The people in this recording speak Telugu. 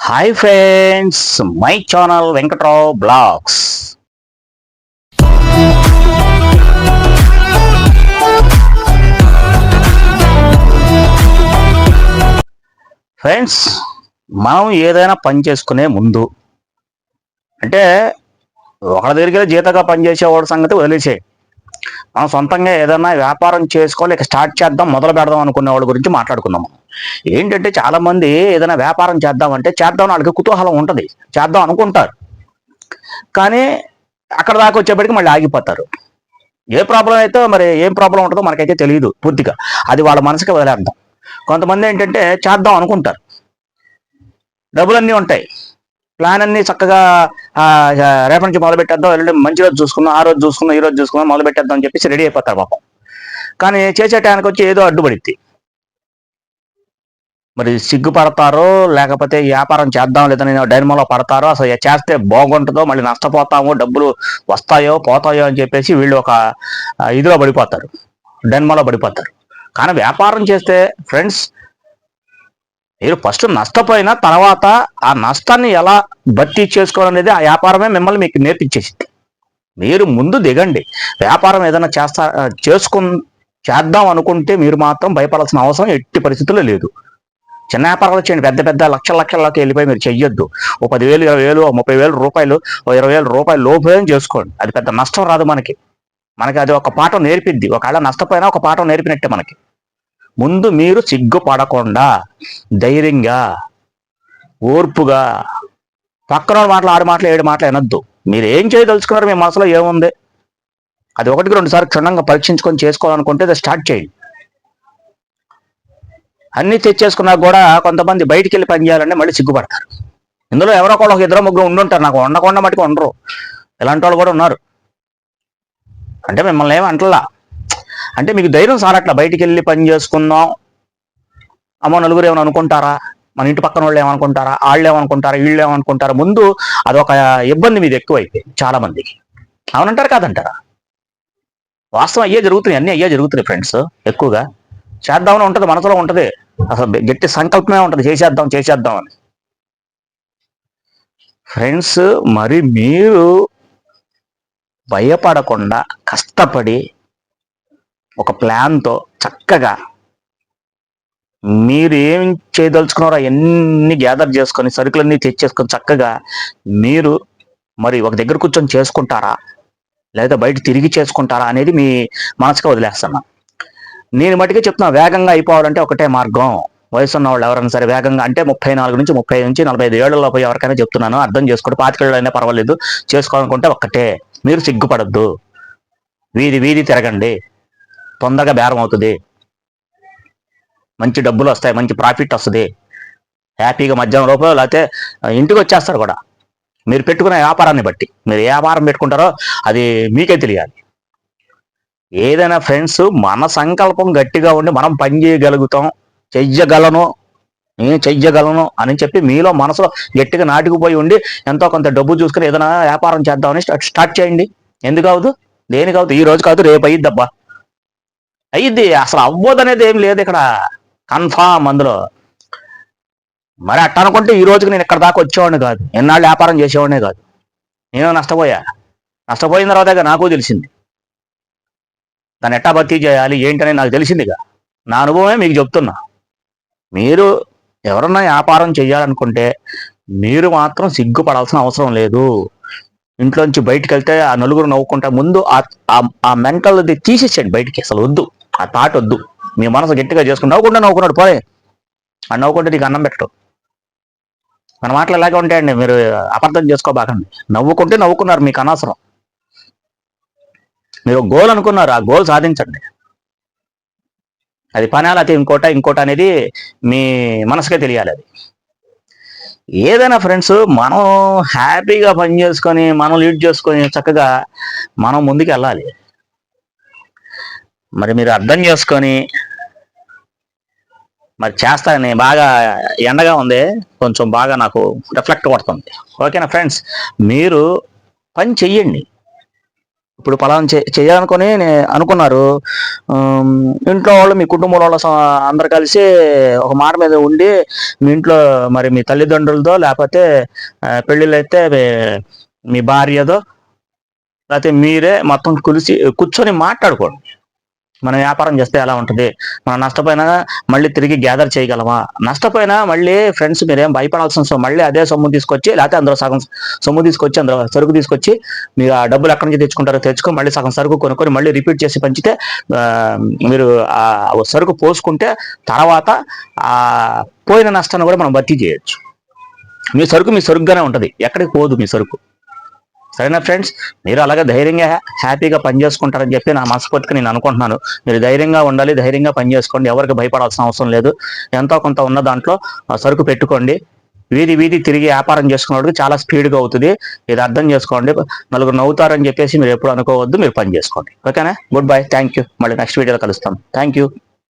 Hi friends my channel Venkatrao vlogs friends మనం ఏదైనా పని చేసుకునే ముందు అంటే ఒకరి దగ్గరికి వెళ్ళి జీతగా పనిచేసేవాడి సంగతి వదిలేసే మనం సొంతంగా ఏదైనా వ్యాపారం చేసుకోవాలి ఇక స్టార్ట్ చేద్దాం మొదలు పెడదాం అనుకునే వాళ్ళ గురించి మాట్లాడుకుందాం. ఏంటంటే చాలా మంది ఏదైనా వ్యాపారం చేద్దామంటే చేద్దాం వాళ్ళకి కుతూహలం ఉంటుంది. చేద్దాం అనుకుంటారు. కానీ అక్కడ దాకా వచ్చేప్పటికి మళ్ళీ ఆగిపోతారు. ఏ ప్రాబ్లం అయితే మరి ఏం ప్రాబ్లం ఉంటుందో మనకైతే తెలియదు పూర్తిగా. అది వాళ్ళ మనసుకి వదిలేద్దాం. కొంతమంది ఏంటంటే చేద్దాం అనుకుంటారు. డబ్బులన్నీ ఉంటాయి. ప్లాన్ అన్ని చక్కగా రేపటి నుంచి మొదలు పెట్టేద్దాం. మంచి రోజు చూసుకుందాం ఆ రోజు చూసుకుందాం ఈ రోజు చూసుకుందాం మొదలు పెట్టేద్దాం అని చెప్పేసి రెడీ అయిపోతారు పాపం. కానీ చేసే టైంకి వచ్చి ఏదో అడ్డుపడిద్ది మరి సిగ్గుపడతారో లేకపోతే వ్యాపారం చేద్దాం లేదని డైనమోలో పడతారో అసలు చేస్తే బాగుంటుందో మళ్ళీ నష్టపోతామో డబ్బులు వస్తాయో పోతాయో అని చెప్పేసి వీళ్ళు ఒక ఇదిలో పడిపోతారు. డైనమోలో పడిపోతారు. కానీ వ్యాపారం చేస్తే ఫ్రెండ్స్ మీరు ఫస్ట్ నష్టపోయిన తర్వాత ఆ నష్టాన్ని ఎలా భర్తీ చేసుకోవడం అనేది ఆ వ్యాపారమే మిమ్మల్ని మీకు నేర్పించేసింది. మీరు ముందు దిగండి. వ్యాపారం ఏదైనా చేస్తా చేసుకు చేద్దాం అనుకుంటే మీరు మాత్రం భయపడాల్సిన అవసరం ఎట్టి పరిస్థితుల్లో లేదు. చిన్న వ్యాపారాలు చేయండి పెద్ద పెద్ద లక్షల లక్షల్లోకి వెళ్ళిపోయి మీరు చెయ్యొద్దు. ఓ పదివేలు ఇరవై వేలు ముప్పై వేలు రూపాయలు ఓ ఇరవై వేలు రూపాయలు లోపేం చేసుకోండి. అది పెద్ద నష్టం రాదు మనకి. మనకి అది ఒక పాఠం నేర్పిద్ది. ఒకవేళ నష్టపోయినా ఒక పాఠం నేర్పినట్టే మనకి. ముందు మీరు సిగ్గుపడకుండా ధైర్యంగా ఓర్పుగా పక్కన మాటలు ఆరు మాటలు ఏడు మాటలు వినొద్దు. మీరు ఏం చేయదలుచుకున్నారు మీ మనసులో ఏముంది? అది ఒకటికి రెండు సార్లు క్షుణ్ణంగా పరీక్షించుకొని చేసుకోవాలనుకుంటే అది స్టార్ట్ చేయండి. అన్ని తెచ్చేసుకున్నా కూడా కొంతమంది బయటికి వెళ్ళి పని చేయాలంటే మళ్ళీ సిగ్గుపడతారు. ఇందులో ఎవరో కూడా ఒక ఇద్దరు ముగ్గురు ఉండుంటారు. నాకు ఉండకుండా మటుకు ఉండరు ఇలాంటి వాళ్ళు కూడా ఉన్నారు. అంటే మిమ్మల్ని ఏమి అంటలా. అంటే మీకు ధైర్యం సారట్లా. బయటికి వెళ్ళి పని చేసుకుందాం. అమ్మో నలుగురు ఏమైనా అనుకుంటారా? మన ఇంటి పక్కన వాళ్ళు ఏమనుకుంటారా? వాళ్ళు ఏమనుకుంటారా? వీళ్ళు ఏమనుకుంటారా? ముందు అదొక ఇబ్బంది మీద ఎక్కువైపోయింది చాలా మందికి అవునంటారు? కాదంటారా? వాస్తవం అయ్యే జరుగుతున్నాయి. అన్నీ అయ్యే జరుగుతున్నాయి ఫ్రెండ్స్ ఎక్కువగా. చేద్దామని ఉంటుంది మనసులో ఉంటుంది. అసలు గట్టి సంకల్పమే ఉంటుంది చేసేద్దాం చేసేద్దాం అని. ఫ్రెండ్స్ మరి మీరు భయపడకుండా కష్టపడి ఒక ప్లాన్తో చక్కగా మీరు ఏం చేయదలుచుకున్నారో అవన్నీ గ్యాదర్ చేసుకొని సరుకులన్నీ తెచ్చేసుకొని చక్కగా మీరు మరి ఒక దగ్గర కూర్చొని చేసుకుంటారా? లేదా బయట తిరిగి చేసుకుంటారా అనేది మీ మనసుగా వదిలేస్తున్నా. నేను మటుకే చెప్తున్నా వేగంగా అయిపోవాలంటే ఒకటే మార్గం. వయసు ఉన్న వాళ్ళు ఎవరైనా సరే వేగంగా అంటే ముప్పై నాలుగు నుంచి ముప్పై నుంచి నలభై ఐదు ఏళ్ళలో పోయి ఎవరికైనా చెప్తున్నాను అర్థం చేసుకోండి పాతికేళ్ళు అయినా పర్వాలేదు చేసుకోవాలనుకుంటే ఒక్కటే. మీరు సిగ్గుపడద్దు. వీధి వీధి తిరగండి. తొందరగా బేరం అవుతుంది. మంచి డబ్బులు వస్తాయి మంచి ప్రాఫిట్ వస్తుంది. హ్యాపీగా మధ్యాహ్నం లోపల లేకపోతే ఇంటికి వచ్చేస్తారు కూడా. మీరు పెట్టుకునే వ్యాపారాన్ని బట్టి. మీరు ఏ వ్యాపారం పెట్టుకుంటారో అది మీకే తెలియాలి. ఏదైనా ఫ్రెండ్స్ మన సంకల్పం గట్టిగా ఉండి మనం పని చేయగలుగుతాం చెయ్యగలను నేను చెయ్యగలను అని చెప్పి మీలో మనసులో గట్టిగా నాటుకుపోయి ఉండి ఎంతో కొంత డబ్బు చూసుకుని ఏదైనా వ్యాపారం చేద్దామని స్టార్ట్ చేయండి. ఎందుకు అవదు దేనికి అవదు ఈ రోజు కాదు రేపు అయ్యిద్దబ్బా అయ్యిద్ది అసలు అవ్వదు అనేది ఏం లేదు ఇక్కడ. కన్ఫామ్ అందులో. మరి అట్ట అనుకుంటే ఈ రోజుకి నేను ఇక్కడ దాకా వచ్చేవాడిని కాదు. ఎన్నాళ్ళు వ్యాపారం చేసేవాడినే కాదు. నేను నష్టపోయా. నష్టపోయిన తర్వాత నాకు తెలిసింది. దాన్ని ఎట్టా భర్తీ చేయాలి ఏంటనేది నాకు తెలిసిందిగా. నా అనుభవమే మీకు చెప్తున్నా. మీరు ఎవరన్నా వ్యాపారం చేయాలనుకుంటే మీరు మాత్రం సిగ్గుపడాల్సిన అవసరం లేదు. ఇంట్లోంచి బయటికి వెళ్తే ఆ నలుగురు నవ్వుకుంటా ముందు ఆ- ఆ- ఆ మెంటల్ తీసేసేయండి బయటికి. అసలు వద్దు. ఆ థాట్ వద్దు. మీ మనసు గట్టిగా చేసుకుని నవ్వుకుంటా నవ్వుకున్నాడు పోయే ఆ నవ్వుకుంటే నీకు అన్నం పెట్టు మన మాటలు ఇలాగే ఉంటాయండి? మీరు అపార్థం చేసుకోబాకండి. నవ్వుకుంటే నవ్వుకున్నారు మీకు అనవసరం. మీరు గోల్ అనుకున్నారు ఆ గోల్ సాధించండి. అది పనాలి అయితే ఇంకోట ఇంకోట అనేది మీ మనసుకే తెలియాలి అది. ఏదైనా ఫ్రెండ్స్ మనం హ్యాపీగా పని చేసుకొని మనం లీడ్ చేసుకొని చక్కగా మనం ముందుకు వెళ్ళాలి. మరి మీరు అర్థం చేసుకొని మరి చేస్తానని బాగా ఎండగా ఉంది కొంచెం బాగా నాకు రిఫ్లెక్ట్ కొడుతుంది. ఓకేనా ఫ్రెండ్స్ మీరు పని చెయ్యండి. ఇప్పుడు పలానా చే చేయాలనుకొని అనుకున్నారు. ఇంట్లో వాళ్ళు మీ కుటుంబంలో వాళ్ళ అందరు కలిసి ఒక మాట మీద ఉండి మీ ఇంట్లో మరి మీ తల్లిదండ్రులతో లేకపోతే పెళ్ళిళ్ళు పెళ్ళిళ్ళైతే మీ- భార్యతో భార్యదో లేకపోతే మీరే మొత్తం కులిసి కూర్చొని మాట్లాడుకోండి. మనం వ్యాపారం చేస్తే ఎలా ఉంటుంది? మనం నష్టపోయినా మళ్ళీ తిరిగి గ్యాదర్ చేయగలమా? నష్టపోయినా మళ్ళీ ఫ్రెండ్స్ మీరేం భయపడాల్సిన మళ్ళీ అదే సొమ్ము తీసుకొచ్చి లేకపోతే అందులో సగం సొమ్ము తీసుకొచ్చి అందులో సరుకు తీసుకొచ్చి మీరు ఆ డబ్బులు ఎక్కడి నుంచి తెచ్చుకుంటారో తెచ్చుకొని మళ్ళీ సగం సరుకు కొనుక్కొని మళ్ళీ రిపీట్ చేసి పంచితే మీరు ఆ సరుకు పోసుకుంటే తర్వాత ఆ పోయిన నష్టాన్ని కూడా మనం భర్తీ చేయొచ్చు. మీ సరుకు మీ సరుకుగానే ఉంటుంది. ఎక్కడికి పోదు మీ సరుకు. సరేనా ఫ్రెండ్స్? మీరు అలాగే ధైర్యంగా హ్యాపీగా పని చేసుకుంటారని చెప్పి నా మనస్ఫూర్తిగా నేను అనుకుంటున్నాను. మీరు ధైర్యంగా ఉండాలి ధైర్యంగా పనిచేసుకోండి ఎవరికి భయపడాల్సిన అవసరం లేదు. ఎంతో కొంత ఉన్న దాంట్లో ఆ, సరుకు పెట్టుకోండి. వీధి వీధి తిరిగి వ్యాపారం చేసుకున్నప్పుడు చాలా స్పీడ్గా అవుతుంది. ఇది అర్థం చేసుకోండి. నలుగురు నవ్వుతారని చెప్పేసి మీరు ఎప్పుడు అనుకోవద్దు. మీరు పని చేసుకోండి. ఓకేనా? Good bye. థ్యాంక్ యూ మళ్ళీ నెక్స్ట్ వీడియోలో కలుస్తాం. Thank you